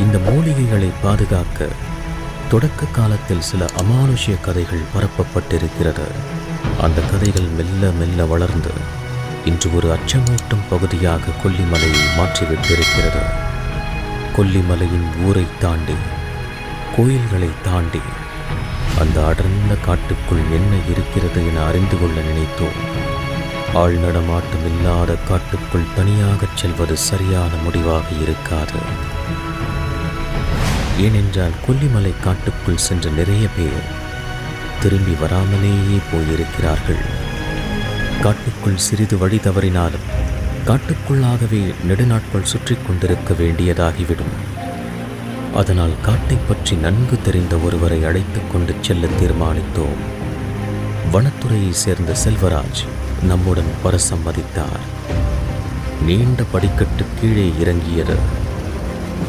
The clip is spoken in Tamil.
இந்த மூலிகைகளை பாதுகாக்க தொடக்க காலத்தில் சில அமானுஷ்ய கதைகள் பரப்பப்பட்டிருக்கிறது. அந்த கதைகள் மெல்ல மெல்ல வளர்ந்து இன்று ஒரு அச்சமூட்டும் பகுதியாக கொல்லிமலையை மாற்றிவிட்டிருக்கிறது. கொல்லிமலையின் ஊரை தாண்டி கோயில்களை தாண்டி அந்த அடர்ந்த காட்டுக்குள் என்ன இருக்கிறது என அறிந்து கொள்ள நினைத்தோம். ஆள் நடமாட்டம் இல்லாத காட்டுக்குள் தனியாகச் செல்வது சரியான முடிவாக இருக்காது. ஏனென்றால் கொல்லிமலை காட்டுக்குள் சென்ற நிறைய பேர் திரும்பி வராமலேயே போயிருக்கிறார்கள். காட்டுக்குள் சிறிது வழி தவறினாலும் காட்டுக்குள்ளாகவே நெடுநாட்கள் சுற்றி கொண்டிருக்க வேண்டியதாகிவிடும். அதனால் காட்டைப் பற்றி நன்கு தெரிந்த ஒருவரை அழைத்து கொண்டு செல்ல தீர்மானித்தோம். வனத்துறையைச் சேர்ந்த செல்வராஜ் நம்முடன் பரசம்மதித்தார். நீண்ட படிக்கட்டு கீழே இறங்கியது